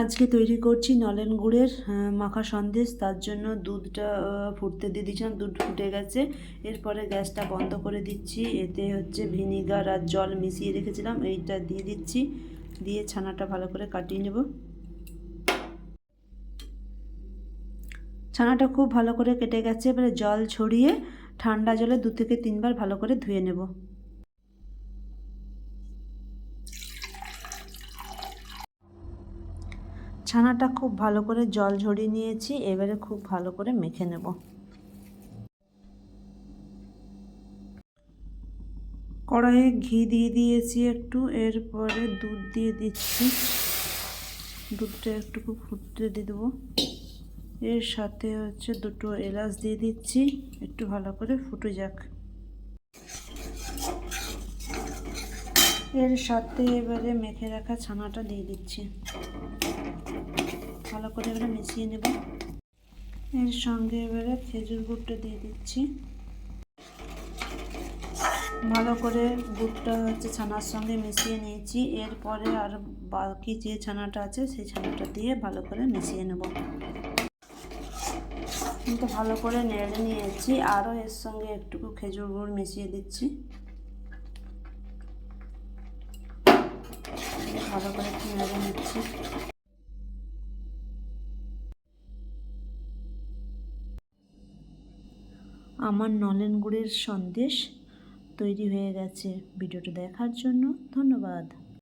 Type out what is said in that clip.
আজকে তৈরি করছি নলেন গুড়ের মাখা সন্দেশ। তার জন্য দুধটা ফুটতে দিয়ে দিয়েছিলাম, দুধ ফুটে গেছে। এরপরে গ্যাসটা বন্ধ করে দিচ্ছি। এতে হচ্ছে ভিনিগার আর জল মিশিয়ে রেখেছিলাম। এইটা দিয়ে দিচ্ছি। দিয়ে ছানাটা ভালো করে কাটিয়ে নেব। ছানাটা খুব ভালো করে কেটে গেছে। এবারে জল ছড়িয়ে ঠান্ডা জলে দু থেকে তিনবার ভালো করে ধুয়ে নেব। ছানাটা খুব ভালো করে জল ঝরিয়ে নিয়েছি, এবারে খুব ভালো করে মেখে নেব। কড়াইয়ে ঘি দিয়ে দিয়েছি একটু, এরপরে দুধ দিয়ে দিচ্ছি। দুধটা একটু ফুটতে দিয়ে দেবো। এর সাথে হচ্ছে দুটো এলাচ দিয়ে দিচ্ছি, একটু ভালো করে ফুটে যাক। এর সাথে এবারে মেখে রাখা ছানাটা দিয়ে দিচ্ছি। ভালো করে এবারে মিশিয়ে নেব। এর সঙ্গে এবারে খেজুর গুড়টা দিয়ে দিচ্ছি। ভালো করে গুড়টা হচ্ছে ছানার সঙ্গে মিশিয়ে নিয়েছি। এরপরে আর বাকি যে ছানাটা আছে, সেই ছানাটা দিয়ে ভালো করে মিশিয়ে নেব। কিন্তু ভালো করে নেড়ে নিয়েছি। আরও এর সঙ্গে একটুকু খেজুর গুড় মিশিয়ে দিচ্ছি। ভালো করে একটু নিচ্ছি। আমার নলেন গুড়ের সন্দেশ তৈরি হয়ে গেছে। ভিডিওটা দেখার জন্য ধন্যবাদ।